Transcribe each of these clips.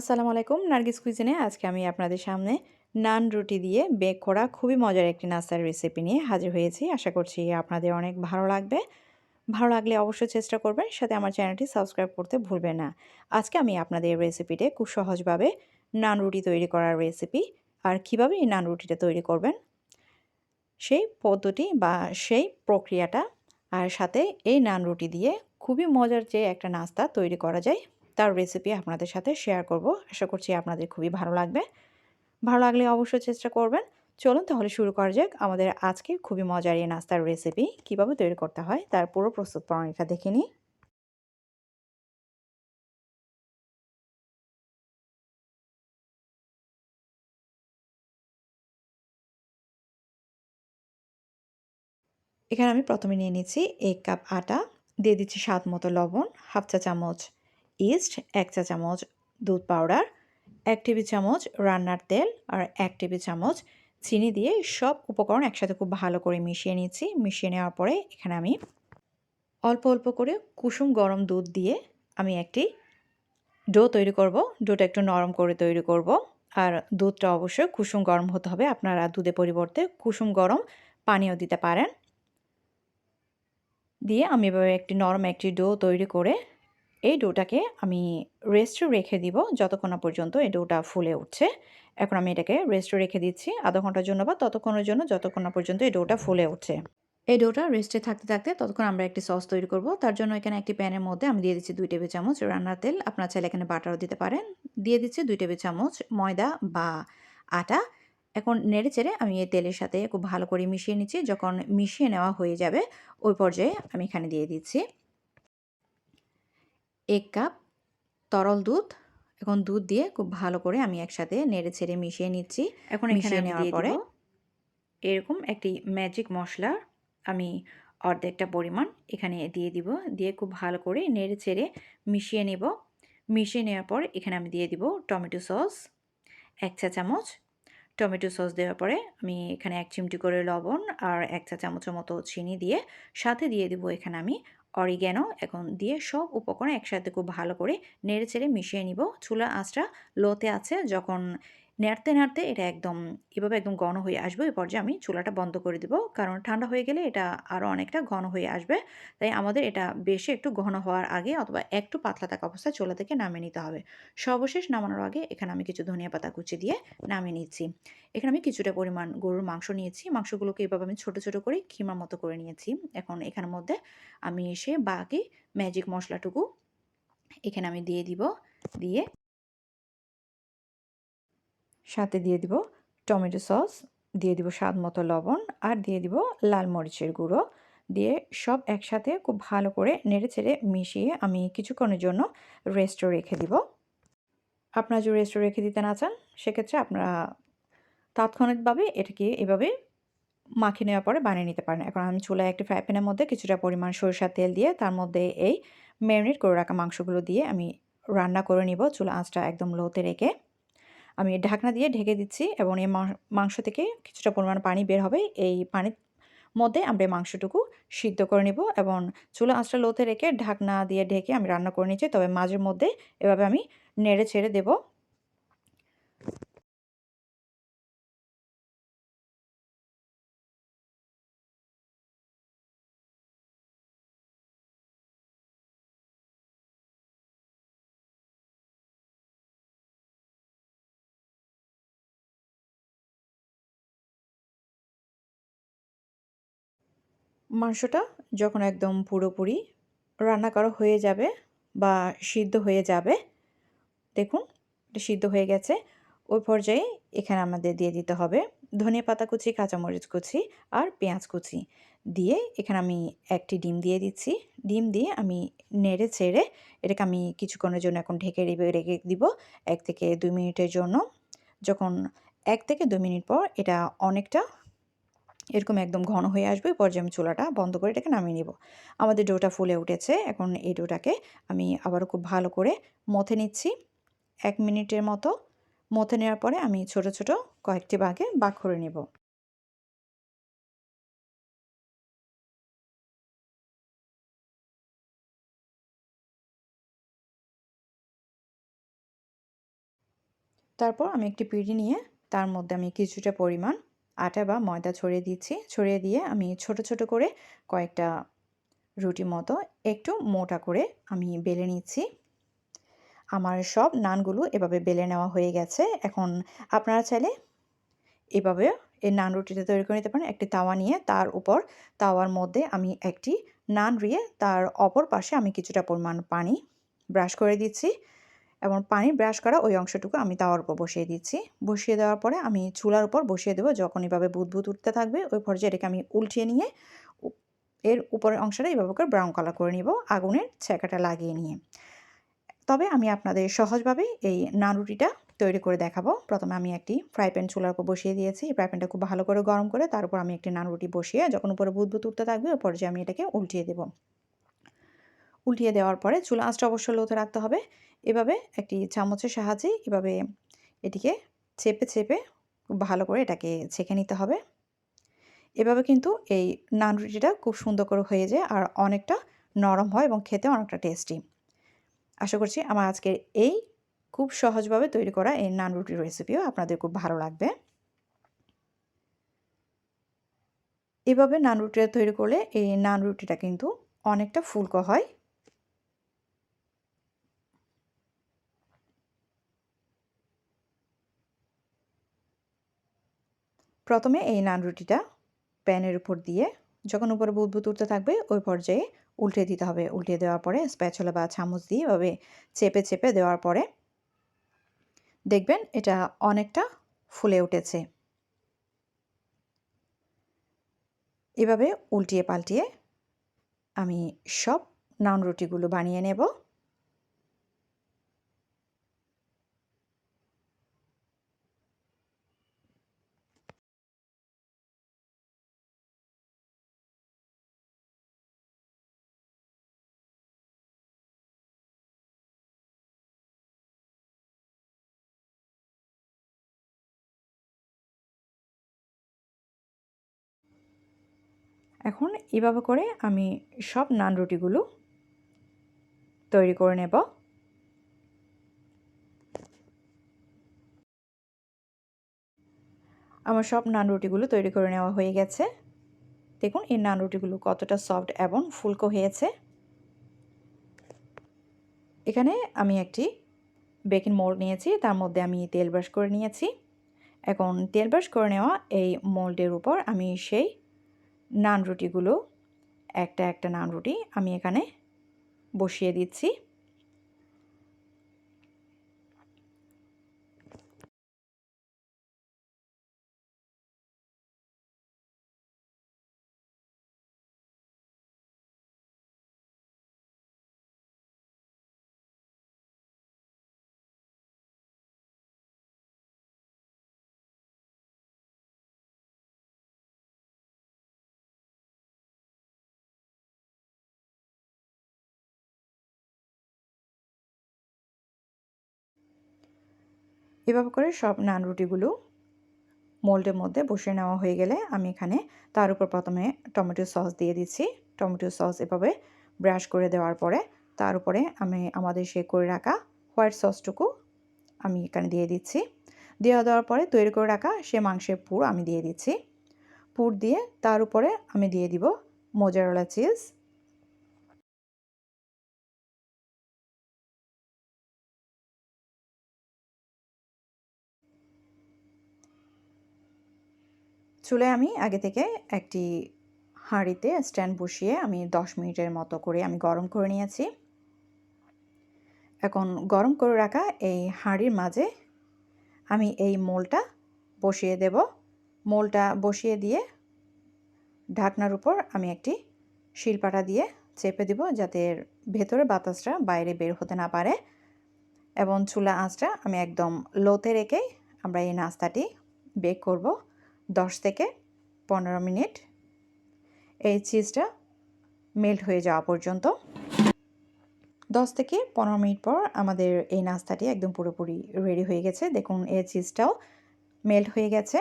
আসসালামু আলাইকুম, নার্গিস কুইজিনে আজকে আমি আপনাদের সামনে নান রুটি দিয়ে বেক করা খুবই মজার একটি নাস্তার রেসিপি নিয়ে হাজির হয়েছি। আশা করছি আপনাদের অনেক ভালো লাগবে। ভালো লাগলে অবশ্যই চেষ্টা করবেন, সাথে আমার চ্যানেলটি সাবস্ক্রাইব করতে ভুলবেন না। আজকে আমি আপনাদের রেসিপিতে খুব সহজভাবে নান রুটি তৈরি করার রেসিপি আর কীভাবে এই নান রুটিটা তৈরি করবেন, সেই পদ্ধতি বা সেই প্রক্রিয়াটা আর সাথে এই নান রুটি দিয়ে খুবই মজার যে একটা নাস্তা তৈরি করা যায় তার রেসিপি আপনাদের সাথে শেয়ার করব। আশা করছি আপনাদের খুবই ভালো লাগবে। ভালো লাগলে অবশ্যই চেষ্টা করবেন। চলুন তাহলে শুরু করা যাক আমাদের আজকে খুবই মজার এই নাস্তার রেসিপি কীভাবে তৈরি করতে হয় তার পুরো প্রস্তুত প্রণালীটা দেখে নিই। এখানে আমি প্রথমে নিয়ে নিচ্ছি এক কাপ আটা, দিয়ে দিচ্ছি স্বাদ মতো লবণ, হাফ চা চামচ ইস্ট, এক চা চামচ দুধ পাউডার, এক টেবিল চামচ রান্নার তেল আর এক টেবিল চামচ চিনি দিয়ে সব উপকরণ একসাথে খুব ভালো করে মিশিয়ে নিচ্ছি। মিশিয়ে নেওয়ার পরে এখানে আমি অল্প অল্প করে কুসুম গরম দুধ দিয়ে আমি একটি ডো তৈরি করব। ডোটা একটু নরম করে তৈরি করব। আর দুধটা অবশ্যই কুসুম গরম হতে হবে। আপনারা দুধের পরিবর্তে কুসুম গরম পানিও দিতে পারেন। দিয়ে আমি এভাবে একটি নরম একটি ডো তৈরি করে এই ডোটাকে আমি রেস্টে রেখে দিব যতক্ষণ পর্যন্ত এই ডোটা ফুলে উঠছে। এখন আমি এটাকে রেস্টে রেখে দিচ্ছি আধা ঘণ্টার জন্য বা ততক্ষণের জন্য যতক্ষণ পর্যন্ত এই ডোটা ফুলে উঠছে। এই ডোটা রেস্টে থাকতে থাকতে ততক্ষণ আমরা একটি সস তৈরি করব। তার জন্য এখানে একটি প্যানের মধ্যে আমি দিয়ে দিচ্ছি দুই টেবিল চামচ রান্নার তেল। আপনার চাইলে এখানে বাটারও দিতে পারেন। দিয়ে দিচ্ছি দুই টেবিল চামচ ময়দা বা আটা। এখন নেড়ে চেড়ে আমি এই তেলের সাথে খুব ভালো করে মিশিয়ে নিচ্ছি। যখন মিশিয়ে নেওয়া হয়ে যাবে ওই পর্যায়ে আমি এখানে দিয়ে দিচ্ছি। এক কাপ তরল দুধ এখন দুধ দিয়ে খুব ভালো করে আমি একসাথে নেড়ে ছেড়ে মিশিয়ে নিচ্ছি। এখন মিশিয়ে নেওয়ার পরে এরকম একটি ম্যাজিক মশলা। আমি অর্ধেকটা পরিমাণ এখানে দিয়ে দিব। দিয়ে খুব ভালো করে নেড়ে ছেড়ে মিশিয়ে নেব। মিশিয়ে নেওয়ার পর এখানে আমি দিয়ে দিব টমেটো সস এক চা চামচ। টমেটো সস দেওয়ার পরে আমি এখানে এক চিমটি করে লবণ আর এক চা চামচের মতো চিনি দিয়ে সাথে দিয়ে দিব এখানে আমি অরিগ্যানো এখন দিয়ে সব উপকরণ একসাথে খুব ভালো করে নেড়ে চেড়ে মিশিয়ে নিব। চুলা আঁচটা লোতে আছে। যখন নাড়তে নাড়তে এটা একদম এভাবে একদম ঘন হয়ে আসবে। এই পর্যায়ে আমি চুলাটা বন্ধ করে দেবো। কারণ ঠান্ডা হয়ে গেলে এটা আরও অনেকটা ঘন হয়ে আসবে। তাই আমাদের এটা বেশি একটু ঘন হওয়ার আগে অথবা একটু পাতলা থাকা অবস্থায় চুলা থেকে নামিয়ে নিতে হবে। সর্বশেষ নামানোর আগে এখানে আমি কিছু ধনিয়া পাতা কুচি দিয়ে নামিয়ে নিচ্ছি। এখানে আমি কিছুটা পরিমাণ গরুর মাংস নিয়েছি। মাংসগুলোকে এভাবে আমি ছোটো ছোটো করে খিমার মতো করে নিয়েছি। এখন এখানের মধ্যে আমি এসে বাকি ম্যাজিক মশলাটুকু এখানে আমি দিয়ে দিব। দিয়ে সাথে দিয়ে দিব টমেটো সস, দিয়ে দিব স্বাদ মতো লবণ আর দিয়ে দিব লাল মরিচের গুঁড়ো। দিয়ে সব একসাথে খুব ভালো করে নেড়ে চেড়ে মিশিয়ে আমি কিছুক্ষণের জন্য রেস্টে রেখে দিব। আপনারা যদি রেস্টে রেখে দিতে না চান, সেক্ষেত্রে আপনারা তাৎক্ষণিকভাবে এটাকে এভাবে মাখিয়ে নেওয়ার পরে বানিয়ে নিতে পারেন। এখন আমি চুলায় একটি ফ্রাই প্যানের মধ্যে কিছুটা পরিমাণ সরিষার তেল দিয়ে তার মধ্যে এই ম্যারিনেট করে রাখা মাংসগুলো দিয়ে আমি রান্না করে নিব। চুলা আঁচটা একদম লোতে রেখে আমি ঢাকনা দিয়ে ঢেকে দিচ্ছি এবং এই মাংস থেকে কিছুটা পরিমাণ পানি বের হবে। এই পানির মধ্যে আমরা মাংসটুকু সিদ্ধ করে নেব এবং চুলা আঁচটা লোতে রেখে ঢাকনা দিয়ে ঢেকে আমি রান্না করে নিচ্ছি। তবে মাঝের মধ্যে এভাবে আমি নেড়ে ছেড়ে দেবো। মাংসটা যখন একদম পুরোপুরি রান্না করা হয়ে যাবে বা সিদ্ধ হয়ে যাবে, দেখুন এটা সিদ্ধ হয়ে গেছে। ওই পর্যায়ে এখানে আমাদের দিয়ে দিতে হবে ধনিয়া পাতা কুচি, কাঁচামরিচ কুচি আর পেঁয়াজ কুচি। দিয়ে এখানে আমি একটি ডিম দিয়ে দিচ্ছি। ডিম দিয়ে আমি নেড়ে ছেড়ে এটাকে আমি কিছুক্ষণের জন্য এখন ঢেকে রেখে দিব এক থেকে দুই মিনিটের জন্য। যখন এক থেকে দুই মিনিট পর এটা অনেকটা এরকম একদম ঘন হয়ে আসবে পর্যায়ে আমি চুলাটা বন্ধ করে এটাকে নামিয়ে নিব। আমাদের ডোটা ফুলে উঠেছে, এখন এই ডোটাকে আমি আবারও খুব ভালো করে মথে নিচ্ছি। এক মিনিটের মতো মথে নেওয়ার পরে আমি ছোট ছোট কয়েকটি ভাগে বাক করে নেব। তারপর আমি একটি পিঁড়ি নিয়ে তার মধ্যে আমি কিছুটা পরিমাণ আটা বা ময়দা ছড়িয়ে দিচ্ছি। ছড়িয়ে দিয়ে আমি ছোট ছোট করে কয়েকটা রুটি মতো একটু মোটা করে আমি বেলে নিচ্ছি। আমার সব নানগুলো এভাবে বেলে নেওয়া হয়ে গেছে। এখন আপনারা চাইলে এভাবে এই নান রুটিটা তৈরি করে নিতে পারেন। একটি তাওয়া নিয়ে তার উপর তাওয়ার মধ্যে আমি একটি নান রিয়ে তার অপর পাশে আমি কিছুটা পরিমাণ পানি ব্রাশ করে দিচ্ছি। এবং পানি ব্রাশ করা ওই অংশটুকু আমি তাওয়ার উপর বসিয়ে দিচ্ছি। বসিয়ে দেওয়ার পরে আমি চুলার উপর বসিয়ে দেবো যখন এভাবে বুদবুদ উঠতে থাকবে, ওই পর্যায়ে এটাকে আমি উল্টিয়ে নিয়ে এর উপরের অংশটা এইভাবে করে ব্রাউন কালার করে নিব আগুনের ছেঁকাটা লাগিয়ে নিয়ে। তবে আমি আপনাদের সহজভাবে এই নান রুটিটা তৈরি করে দেখাবো। প্রথমে আমি একটি ফ্রাই প্যান চুলার উপর বসিয়ে দিয়েছি। ফ্রাই প্যানটা খুব ভালো করে গরম করে তার উপর আমি একটি নান রুটি বসিয়ে যখন উপরে বুদবুদ উঠতে থাকবে, ওই পর্যায়ে আমি এটাকে উল্টিয়ে দেব। উল্টিয়ে দেওয়ার পরে চুলা আঁচটা অবশ্যই লোতে রাখতে হবে। এভাবে একটি চামচের সাহায্যে এভাবে এটিকে চেপে চেপে ভালো করে এটাকে ছেঁকে নিতে হবে। এভাবে কিন্তু এই নান রুটিটা খুব সুন্দর করে হয়ে যায় আর অনেকটা নরম হয় এবং খেতে অনেকটা টেস্টি। আশা করছি আমার আজকের এই খুব সহজভাবে তৈরি করা এই নান রুটির রেসিপিও আপনাদের খুব ভালো লাগবে। এভাবে নান রুটিটা তৈরি করলে এই নান রুটিটা কিন্তু অনেকটা ফুলকো হয়। প্রথমে এই নান রুটিটা প্যানের উপর দিয়ে যখন উপরে বুদবুদ উঠতে থাকবে, ওই পর্যায়ে উল্টে দিতে হবে। উল্টে দেওয়ার পরে স্প্যাচলা বা চামচ দিয়ে এভাবে চেপে চেপে দেওয়ার পরে দেখবেন এটা অনেকটা ফুলে উঠেছে। এভাবে উল্টিয়ে পাল্টিয়ে আমি সব নান রুটিগুলো বানিয়ে নেব। এখন এভাবে করে আমি সব নান রুটিগুলো তৈরি করে নেব। আমার সব নান রুটিগুলো তৈরি করে নেওয়া হয়ে গেছে। দেখুন, এই নান রুটিগুলো কতটা সফট এবং ফুলকো হয়েছে। এখানে আমি একটি বেকিং মোল্ড নিয়েছি, তার মধ্যে আমি তেল ব্রাশ করে নিয়েছি। এখন তেল ব্রাশ করে নেওয়া এই মোল্ডের উপর আমি সেই নান রুটিগুলো একটা একটা নান রুটি আমি এখানে বসিয়ে দিচ্ছি। এভাবে করে সব নান রুটিগুলো মোল্ডের মধ্যে বসে নেওয়া হয়ে গেলে আমি এখানে তার উপর প্রথমে টমেটো সস দিয়ে দিচ্ছি। টমেটো সস এভাবে ব্রাশ করে দেওয়ার পরে তার উপরে আমি আমাদের সে করে রাখা হোয়াইট সসটুকু আমি এখানে দিয়ে দিচ্ছি। দেওয়া দেওয়ার পরে তৈরি করে রাখা সে মাংসের পুর আমি দিয়ে দিচ্ছি। পুর দিয়ে তার উপরে আমি দিয়ে দিব মোজারোলা চিজ। চুলে আমি আগে থেকে একটি হাঁড়িতে স্ট্যান্ড বসিয়ে আমি দশ মিনিটের মতো করে আমি গরম করে নিয়েছি। এখন গরম করে রাখা এই হাঁড়ির মাঝে আমি এই মোলটা বসিয়ে দেব। মোলটা বসিয়ে দিয়ে ঢাকনার উপর আমি একটি শিলপাটা দিয়ে চেপে দিব যাতে ভেতরে বাতাসটা বাইরে বের হতে না পারে এবং চুলা আঁচটা আমি একদম লোতে রেখে আমরা এই নাস্তাটি বেক করব। দশ থেকে পনেরো মিনিট। এই চিজটা মেল্ট হয়ে যাওয়া পর্যন্ত। দশ থেকে পনেরো মিনিট পর আমাদের এই নাস্তাটি একদম পুরোপুরি রেডি হয়ে গেছে। দেখুন, এই চিজটাও মেল্ট হয়ে গেছে।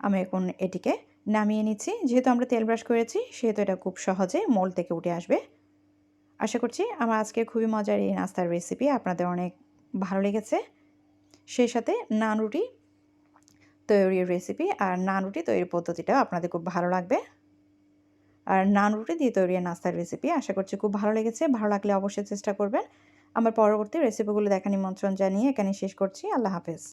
আমি এখন এটিকে নামিয়ে নিচ্ছি। যেহেতু আমরা তেল ব্রাশ করেছি, সেহেতু এটা খুব সহজে মোল থেকে উঠে আসবে। আশা করছি আমার আজকে খুবই মজার এই নাস্তার রেসিপি আপনাদের অনেক ভালো লেগেছে। সেই সাথে নান রুটি তৈরির রেসিপি আর নান রুটি তৈরির পদ্ধতিটাও আপনাদের খুব ভালো লাগবে। আর নান রুটি দিয়ে তৈরি নাস্তার রেসিপি আশা করছি খুব ভালো লেগেছে। ভালো লাগলে অবশ্যই চেষ্টা করবেন। আমার পরবর্তী রেসিপিগুলো দেখা নিমন্ত্রণ জানিয়ে এখানে শেষ করছি। আল্লাহ হাফেজ।